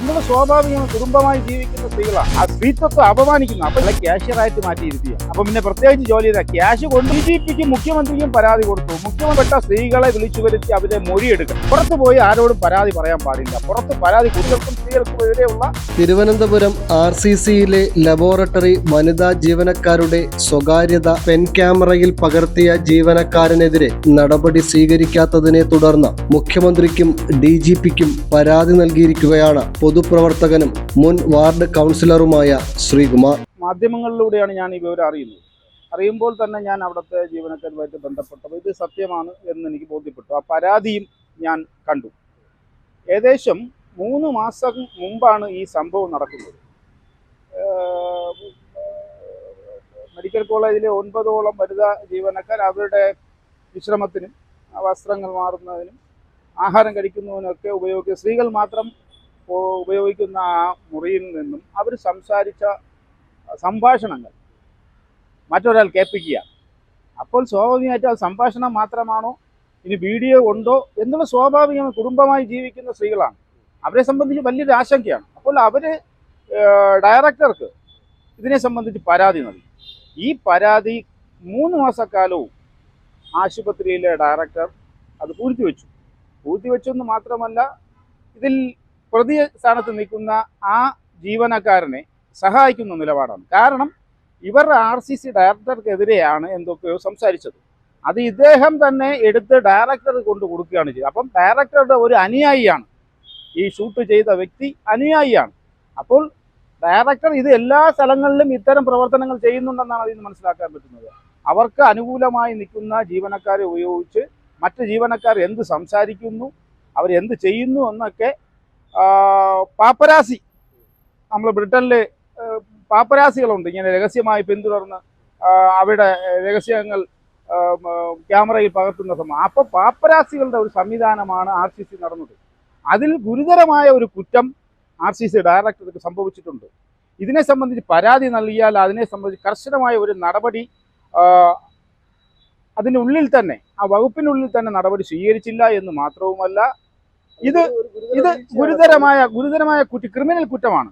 എന്നുള്ള സ്വാഭാവികമാണ്. കുടുംബമായി ജീവിക്കുന്ന സ്ത്രീകളാണ് ആ സ്ത്രീത്വത്തെ അപമാനിക്കുന്നു. അപ്പൊ അല്ല ക്യാഷ്യറായിട്ട് മാറ്റിയിരുത്തിയ അപ്പൊ പിന്നെ പ്രത്യേകിച്ച് ജോലി ചെയ്ത ക്യാഷ് കൊണ്ട് ബി ജെ പിക്ക് മുഖ്യമന്ത്രിക്കും പരാതി കൊടുത്തു. മുഖ്യമന്ത്രി സ്ത്രീകളെ വിളിച്ചു വരുത്തി അവരെ മൊഴിയെടുക്കണം പുറത്തു പോയി ആരോടും പരാതി പറയാൻ പാടില്ല. പുറത്ത് പരാതി കുട്ടികൾക്കും സ്ത്രീകൾക്കും എതിരെയുള്ള തിരുവനന്തപുരം ആർ സി സിയിലെ ലബോറട്ടറി വനിതാ ജീവനക്കാരുടെ സ്വകാര്യത പെൻ ക്യാമറയിൽ പകർത്തിയ ജീവനക്കാരനെതിരെ നടപടി സ്വീകരിക്കാത്തതിനെ തുടർന്ന് മുഖ്യമന്ത്രിക്കും ഡി ജി പിക്കും പരാതി നൽകിയിരിക്കുകയാണ് പൊതുപ്രവർത്തകനും മുൻ വാർഡ് കൗൺസിലറുമായ ശ്രീകുമാർ. മാധ്യമങ്ങളിലൂടെയാണ് ഞാൻ ഈ വിവരം അറിയുന്നത്. അറിയുമ്പോൾ തന്നെ ഞാൻ അവിടുത്തെ ജീവനക്കാരുമായിട്ട് ബന്ധപ്പെട്ടപ്പോൾ ഇത് സത്യമാണ് എന്ന് എനിക്ക് ബോധ്യപ്പെട്ടു. ആ പരാതിയും ഞാൻ കണ്ടു. ഏകദേശം മൂന്ന് മാസം മുമ്പാണ് ഈ സംഭവം നടക്കുന്നത്. മെഡിക്കൽ കോളേജിലെ ഒൻപതോളം വനിതാ ജീവനക്കാർ അവരുടെ വിശ്രമത്തിനും വസ്ത്രങ്ങൾ മാറുന്നതിനും ആഹാരം കഴിക്കുന്നതിനൊക്കെ ഉപയോഗിക്കുക സ്ത്രീകൾ മാത്രം ഉപയോഗിക്കുന്ന ആ മുറിയിൽ നിന്നും അവർ സംസാരിച്ച സംഭാഷണങ്ങൾ മറ്റൊരാൾ കേൾപ്പിക്കുക. അപ്പോൾ സ്വാഭാവികമായിട്ട് അത് സംഭാഷണം മാത്രമാണോ ഇനി വീഡിയോ ഉണ്ടോ എന്നുള്ള സ്വാഭാവികമായി കുടുംബമായി ജീവിക്കുന്ന സ്ത്രീകളാണ്. അവരെ സംബന്ധിച്ച് വലിയൊരു ആശങ്കയാണ്. അപ്പോൾ അവർ ഡയറക്ടർക്ക് ഇതിനെ സംബന്ധിച്ച് പരാതി നൽകി. ഈ പരാതി മൂന്ന് മാസക്കാലവും ആശുപത്രിയിലെ ഡയറക്ടർ അത് പൂഴ്ത്തിവെച്ചു. പൂഴ്ത്തിവെച്ചെന്ന് മാത്രമല്ല ഇതിൽ പ്രതി സ്ഥാനത്ത് നിൽക്കുന്ന ആ ജീവനക്കാരനെ സഹായിക്കുന്ന നിലപാടാണ്. കാരണം ഇവർ ആർ സി സി ഡയറക്ടർക്കെതിരെയാണ് എന്തൊക്കെയോ സംസാരിച്ചത്. അത് ഇദ്ദേഹം തന്നെ എടുത്ത് ഡയറക്ടർ കൊണ്ട് കൊടുക്കുകയാണ് ചെയ്തത്. അപ്പം ഡയറക്ടറുടെ ഒരു അനുയായിയാണ്. ഈ ഷൂട്ട് ചെയ്ത വ്യക്തി അനുയായിയാണ്. അപ്പോൾ ഡയറക്ടർ ഇത് എല്ലാ സ്ഥലങ്ങളിലും ഇത്തരം പ്രവർത്തനങ്ങൾ ചെയ്യുന്നുണ്ടെന്നാണ് അതിൽ നിന്ന് മനസ്സിലാക്കാൻ പറ്റുന്നത്. അവർക്ക് അനുകൂലമായി നിൽക്കുന്ന ജീവനക്കാരെ ഉപയോഗിച്ച് മറ്റ് ജീവനക്കാർ എന്ത് സംസാരിക്കുന്നു അവരെന്ത് ചെയ്യുന്നു എന്നൊക്കെ പാപ്പരാസി. നമ്മൾ ബ്രിട്ടനിൽ പാപ്പരാസികളുണ്ട്. ഇങ്ങനെ രഹസ്യമായി പിന്തുടർന്ന് അവിടെ രഹസ്യങ്ങൾ ക്യാമറയിൽ പകർത്തുന്ന സമയം. അപ്പോൾ പാപ്പരാസികളുടെ ഒരു സംവിധാനമാണ് ആർ സി സി നടന്നത്. അതിൽ ഗുരുതരമായ ഒരു കുറ്റം ആർ സി സി ഡയറക്ടർക്ക് സംഭവിച്ചിട്ടുണ്ട്. ഇതിനെ സംബന്ധിച്ച് പരാതി നൽകിയാൽ അതിനെ സംബന്ധിച്ച് കർശനമായ ഒരു നടപടി അതിനുള്ളിൽ തന്നെ ആ വകുപ്പിനുള്ളിൽ തന്നെ നടപടി സ്വീകരിച്ചില്ല എന്ന് മാത്രവുമല്ല ഇത് ഇത് ഗുരുതരമായ ഗുരുതരമായ കുറ്റ ക്രിമിനൽ കുറ്റമാണ്.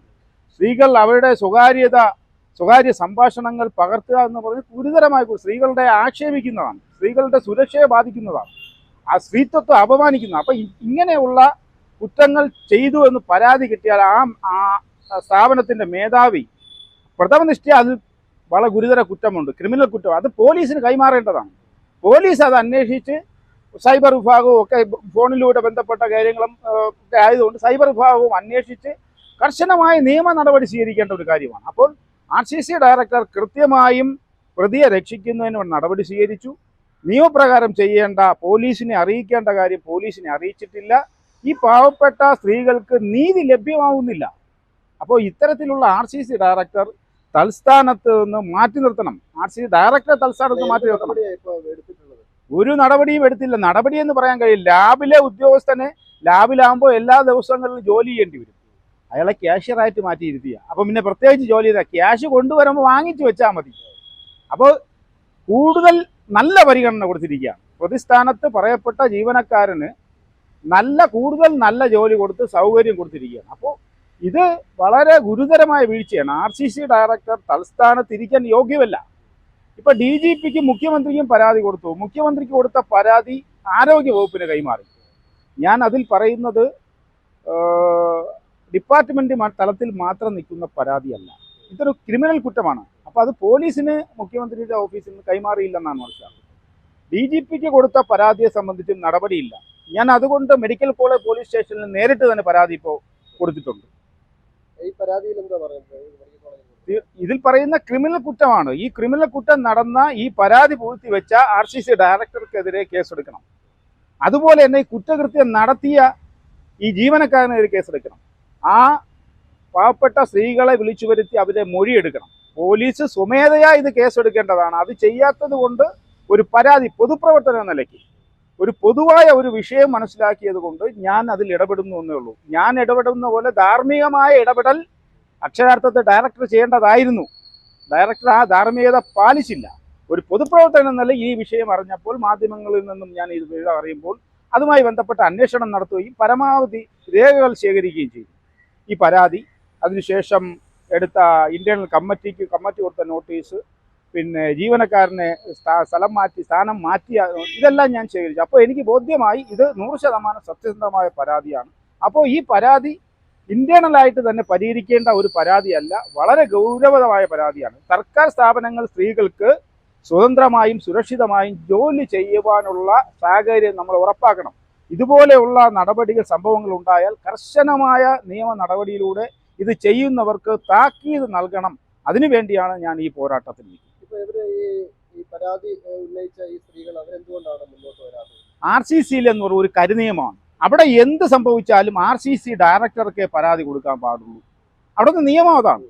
സ്ത്രീകൾ അവരുടെ സ്വകാര്യത സ്വകാര്യ സംഭാഷണങ്ങൾ പകർത്തുക എന്ന് പറഞ്ഞ് ഗുരുതരമായ സ്ത്രീകളുടെ ആക്ഷേപിക്കുന്നതാണ്. സ്ത്രീകളുടെ സുരക്ഷയെ ബാധിക്കുന്നതാണ്. ആ സ്ത്രീത്വത്തെ അപമാനിക്കുന്ന. അപ്പം ഇങ്ങനെയുള്ള കുറ്റങ്ങൾ ചെയ്തു എന്ന് പരാതി കിട്ടിയാൽ ആ ആ സ്ഥാപനത്തിന്റെ മേധാവി പ്രഥമനിഷ്ഠ അതിൽ വളരെ ഗുരുതര കുറ്റമുണ്ട് ക്രിമിനൽ കുറ്റം. അത് പോലീസിന് കൈമാറേണ്ടതാണ്. പോലീസ് അത് അന്വേഷിച്ച് സൈബർ വിഭാഗവും ഒക്കെ ഫോണിലൂടെ ബന്ധപ്പെട്ട കാര്യങ്ങളും ഒക്കെ ആയതുകൊണ്ട് സൈബർ വിഭാഗവും അന്വേഷിച്ച് കർശനമായ നിയമ നടപടി സ്വീകരിക്കേണ്ട ഒരു കാര്യമാണ്. അപ്പോൾ ആർ സി സി ഡയറക്ടർ കൃത്യമായും പ്രതിയെ രക്ഷിക്കുന്നതിന് നടപടി സ്വീകരിച്ചു. നിയമപ്രകാരം ചെയ്യേണ്ട പോലീസിനെ അറിയിക്കേണ്ട കാര്യം പോലീസിനെ അറിയിച്ചിട്ടില്ല. ഈ പാവപ്പെട്ട സ്ത്രീകൾക്ക് നീതി ലഭ്യമാവുന്നില്ല. അപ്പോൾ ഇത്തരത്തിലുള്ള ആർ സി സി ഡയറക്ടർ തൽസ്ഥാനത്ത് നിന്ന് മാറ്റി നിർത്തണം. ആർ സി ഡയറക്ടർ തൽസ്ഥാനത്ത് മാറ്റി നിർത്തണം. ഒരു നടപടിയും എടുത്തില്ല. നടപടി എന്ന് പറയാൻ കഴിയില്ല. ലാബിലെ ഉദ്യോഗസ്ഥനെ ലാബിലാകുമ്പോൾ എല്ലാ ദിവസങ്ങളിലും ജോലി ചെയ്യേണ്ടി വരും. അയാളെ ക്യാഷ്യറായിട്ട് മാറ്റിയിരുത്തിയ അപ്പം പിന്നെ പ്രത്യേകിച്ച് ജോലി ചെയ്താൽ ക്യാഷ് കൊണ്ടുവരുമ്പോൾ വാങ്ങിച്ചു വെച്ചാൽ മതി. അപ്പോൾ കൂടുതൽ നല്ല പരിഗണന കൊടുത്തിരിക്കുകയാണ്. പ്രതിസ്ഥാനത്ത് പറയപ്പെട്ട ജീവനക്കാരന് നല്ല കൂടുതൽ നല്ല ജോലി കൊടുത്ത് സൗകര്യം കൊടുത്തിരിക്കുകയാണ്. അപ്പോൾ ഇത് വളരെ ഗുരുതരമായ വീഴ്ചയാണ്. ആർ സി സി ഡയറക്ടർ തൽസ്ഥാനത്തിരിക്കാൻ യോഗ്യമല്ല. ഇപ്പൊ ഡി ജി പിക്ക് മുഖ്യമന്ത്രിക്കും പരാതി കൊടുത്തു. മുഖ്യമന്ത്രിക്ക് കൊടുത്ത പരാതി ആരോഗ്യ വകുപ്പിന് കൈമാറി. ഞാൻ അതിൽ പറയുന്നത് ഡിപ്പാർട്ട്മെന്റ് തലത്തിൽ മാത്രം നിൽക്കുന്ന പരാതിയല്ല. ഇതൊരു ക്രിമിനൽ കുറ്റമാണ്. അപ്പോൾ അത് പോലീസിന് മുഖ്യമന്ത്രിയുടെ ഓഫീസിൽ നിന്ന് കൈമാറിയില്ലെന്നാണ് മനസ്സിലാക്കുന്നത്. ഡി ജി പിക്ക് കൊടുത്ത പരാതിയെ സംബന്ധിച്ചും നടപടിയില്ല. ഞാൻ അതുകൊണ്ട് മെഡിക്കൽ കോളേജ് പോലീസ് സ്റ്റേഷനിൽ നേരിട്ട് തന്നെ പരാതി ഇപ്പോൾ കൊടുത്തിട്ടുണ്ട്. ഇതിൽ പറയുന്ന ക്രിമിനൽ കുറ്റമാണ്. ഈ ക്രിമിനൽ കുറ്റം നടന്ന ഈ പരാതി പൂഴ്ത്തിവെച്ച ആർ സി സി ഡയറക്ടർക്കെതിരെ കേസെടുക്കണം. അതുപോലെ തന്നെ ഈ കുറ്റകൃത്യം നടത്തിയ ഈ ജീവനക്കാരനെതിരെ കേസെടുക്കണം. ആ പാവപ്പെട്ട സ്ത്രീകളെ വിളിച്ചു വരുത്തി അവരെ മൊഴിയെടുക്കണം. പോലീസ് സ്വമേധയാ ഇത് കേസെടുക്കേണ്ടതാണ്. അത് ചെയ്യാത്തത് കൊണ്ട് ഒരു പരാതി പൊതുപ്രവർത്തന നിലയ്ക്ക്. ഒരു പൊതുവായ ഒരു വിഷയം മനസ്സിലാക്കിയത് കൊണ്ട് ഞാൻ അതിൽ ഇടപെടുന്നു എന്നേ ഉള്ളൂ. ഞാൻ ഇടപെടുന്ന പോലെ ധാർമ്മികമായ ഇടപെടൽ അക്ഷരാർത്ഥത്തെ ഡയറക്ടർ ചെയ്യേണ്ടതായിരുന്നു. ഡയറക്ടർ ആ ധാർമ്മികത പാലിച്ചില്ല. ഒരു പൊതുപ്രവർത്തകൻ എന്നല്ല ഈ വിഷയം അറിഞ്ഞപ്പോൾ മാധ്യമങ്ങളിൽ നിന്നും ഞാൻ ഇത് അറിയുമ്പോൾ അതുമായി ബന്ധപ്പെട്ട അന്വേഷണം നടത്തുകയും പരമാവധി രേഖകൾ ശേഖരിക്കുകയും ചെയ്തു. ഈ പരാതി അതിനുശേഷം എടുത്ത ഇന്റേണൽ കമ്മിറ്റിക്ക് കമ്മിറ്റി കൊടുത്ത നോട്ടീസ് പിന്നെ ജീവനക്കാരനെ സ്ഥലം മാറ്റി സ്ഥാനം മാറ്റിയ ഇതെല്ലാം ഞാൻ ശേഖരിച്ചു. അപ്പോൾ എനിക്ക് ബോധ്യമായി ഇത് നൂറ് ശതമാനം സത്യസന്ധമായ പരാതിയാണ്. അപ്പോൾ ഈ പരാതി ഇന്റേണലായിട്ട് തന്നെ പരിഹരിക്കേണ്ട ഒരു പരാതിയല്ല വളരെ ഗൗരവമായ പരാതിയാണ്. സർക്കാർ സ്ഥാപനങ്ങൾ സ്ത്രീകൾക്ക് സ്വതന്ത്രമായും സുരക്ഷിതമായും ജോലി ചെയ്യുവാനുള്ള സാഹചര്യം നമ്മൾ ഉറപ്പാക്കണം. ഇതുപോലെയുള്ള നടപടികൾ സംഭവങ്ങൾ ഉണ്ടായാൽ കർശനമായ നിയമ നടപടിയിലൂടെ ഇത് ചെയ്യുന്നവർക്ക് താക്കീത് നൽകണം. അതിനുവേണ്ടിയാണ് ഞാൻ ഈ പോരാട്ടത്തിൽ പരാതി ഉന്നയിച്ച ഈ സ്ത്രീകൾ മുന്നോട്ട് ആർ സി സിയിൽ എന്ന് ഒരു കരിനിയമമാണ്. അവിടെ എന്ത് സംഭവിച്ചാലും ആർ സി സി ഡയറക്ടർക്ക് പരാതി കൊടുക്കാൻ പാടുള്ളൂ. അവിടുത്തെ നിയമം അതാണ്.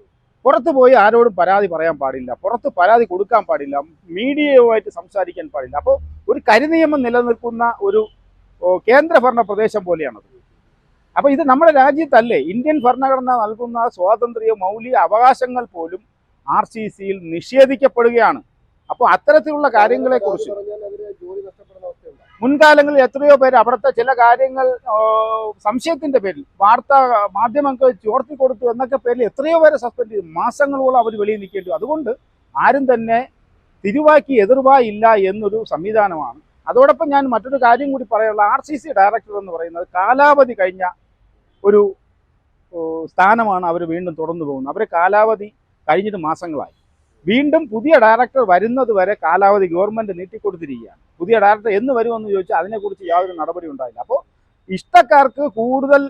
പുറത്ത് പോയി ആരോടും പരാതി പറയാൻ പാടില്ല. പുറത്ത് പരാതി കൊടുക്കാൻ പാടില്ല. മീഡിയയുമായിട്ട് സംസാരിക്കാൻ പാടില്ല. അപ്പോൾ ഒരു കരിനിയമം നിലനിൽക്കുന്ന ഒരു കേന്ദ്ര കേന്ദ്രഭരണ പ്രദേശം പോലെയാണത്. അപ്പോൾ ഇത് നമ്മുടെ രാജ്യത്തല്ലേ. ഇന്ത്യൻ ഭരണഘടന നൽകുന്ന സ്വാതന്ത്ര്യ മൗലിക അവകാശങ്ങൾ പോലും ആർ സി സിയിൽ നിഷേധിക്കപ്പെടുകയാണ്. അപ്പോൾ അത്തരത്തിലുള്ള കാര്യങ്ങളെക്കുറിച്ച് മുൻകാലങ്ങളിൽ എത്രയോ പേര് അവിടുത്തെ ചില കാര്യങ്ങൾ സംശയത്തിന്റെ പേരിൽ വാർത്താ മാധ്യമങ്ങൾക്ക് ചോർത്തി കൊടുത്തു എന്നൊക്കെ പേരിൽ എത്രയോ പേരെ സസ്പെൻഡ് ചെയ്തു. മാസങ്ങളോളം അവർ വെളിയിൽ നിൽക്കേണ്ടി. അതുകൊണ്ട് ആരും തന്നെ തിരുവാക്കി എതിർവായില്ല എന്നൊരു സംവിധാനമാണ്. അതോടൊപ്പം ഞാൻ മറ്റൊരു കാര്യം കൂടി പറയാനുള്ള ആർ സി സി ഡയറക്ടർ എന്ന് പറയുന്നത് കാലാവധി കഴിഞ്ഞ ഒരു സ്ഥാനമാണ് അവർ വീണ്ടും തുടർന്നു പോകുന്നത്. അവരെ കാലാവധി കഴിഞ്ഞിട്ട് മാസങ്ങളായി. വീണ്ടും പുതിയ ഡയറക്ടർ വരുന്നത് വരെ കാലാവധി ഗവൺമെന്റ് നീട്ടിക്കൊടുത്തിരിക്കുകയാണ്. പുതിയ ഡയറക്ടർ എന്ന് വരുമെന്ന് ചോദിച്ചാൽ അതിനെക്കുറിച്ച് യാതൊരു നടപടി ഉണ്ടായില്ല. അപ്പോൾ ഇഷ്ടക്കാർക്ക് കൂടുതൽ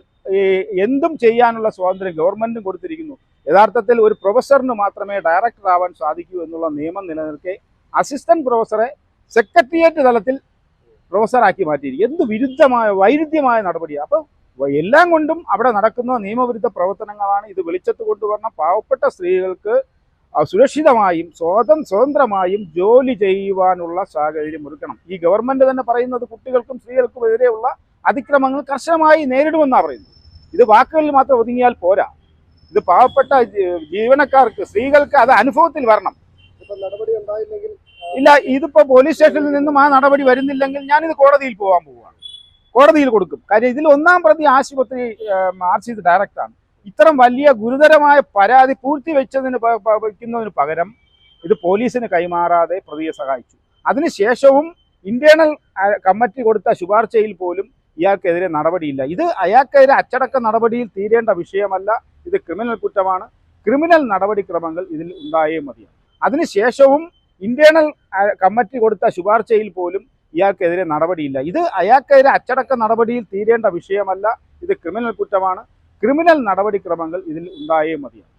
എന്തും ചെയ്യാനുള്ള സ്വാതന്ത്ര്യം ഗവൺമെന്റും കൊടുത്തിരിക്കുന്നു. യഥാർത്ഥത്തിൽ ഒരു പ്രൊഫസറിന് മാത്രമേ ഡയറക്ടർ ആവാൻ സാധിക്കൂ എന്നുള്ള നിയമം നിലനിൽക്കെ അസിസ്റ്റന്റ് പ്രൊഫസറെ സെക്രട്ടേറിയറ്റ് തലത്തിൽ പ്രൊഫസറാക്കി മാറ്റിയിരിക്കും എന്ത് വിരുദ്ധമായ വൈരുദ്ധ്യമായ നടപടിയാണ് അപ്പോൾ എല്ലാം കൊണ്ടും അവിടെ നടക്കുന്ന നിയമവിരുദ്ധ പ്രവർത്തനങ്ങളാണ് ഇത് വെളിച്ചത്ത് കൊണ്ടുവരണം പാവപ്പെട്ട സ്ത്രീകൾക്ക് സുരക്ഷിതമായും സ്വതം സ്വതന്ത്രമായും ജോലി ചെയ്യുവാനുള്ള സാഹചര്യം ഒരുക്കണം. ഈ ഗവൺമെന്റ് തന്നെ പറയുന്നത് കുട്ടികൾക്കും സ്ത്രീകൾക്കും എതിരെയുള്ള അതിക്രമങ്ങൾ കർശനമായി നേരിടുമെന്നാണ് പറയുന്നത്. ഇത് വാക്കുകളിൽ മാത്രം ഒതുങ്ങിയാൽ പോരാ. ഇത് പാവപ്പെട്ട ജീവനക്കാർക്ക് സ്ത്രീകൾക്ക് അത് അനുഭവത്തിൽ വരണം. ഇപ്പൊ നടപടി ഉണ്ടായില്ലെങ്കിൽ ഇല്ല ഇതിപ്പോ പോലീസ് സ്റ്റേഷനിൽ നിന്നും ആ നടപടി വരുന്നില്ലെങ്കിൽ ഞാനിത് കോടതിയിൽ പോകാൻ പോവുകയാണ് കോടതിയിൽ കൊടുക്കും. കാര്യം ഇതിൽ ഒന്നാം പ്രതി ആശുപത്രി ആർ സി ഡയറക്ടറാണ് ഇത്തരം വലിയ ഗുരുതരമായ പരാതി പൂഴ്ത്തി വെച്ചതിന് വയ്ക്കുന്നതിന് പകരം ഇത് പോലീസിന് കൈമാറാതെ പ്രതിയെ സഹായിച്ചു. അതിനുശേഷവും ഇന്റേണൽ കമ്മിറ്റി കൊടുത്ത ശുപാർശയിൽ പോലും ഇയാൾക്കെതിരെ നടപടിയില്ല. ഇത് അയാൾക്കെതിരെ അച്ചടക്ക നടപടിയിൽ തീരേണ്ട വിഷയമല്ല. ഇത് ക്രിമിനൽ കുറ്റമാണ്. ക്രിമിനൽ നടപടിക്രമങ്ങൾ ഇതിൽ ഉണ്ടായേ മതിയാണ് അതിനുശേഷവും ഇന്റേണൽ കമ്മിറ്റി കൊടുത്ത ശുപാർശയിൽ പോലും ഇയാൾക്കെതിരെ നടപടിയില്ല. ഇത് അയാൾക്കെതിരെ അച്ചടക്ക നടപടിയിൽ തീരേണ്ട വിഷയമല്ല. ഇത് ക്രിമിനൽ കുറ്റമാണ്. ക്രിമിനൽ നടപടിക്രമങ്ങൾ ഇതിൽ ഉണ്ടായേ മതിയാണ്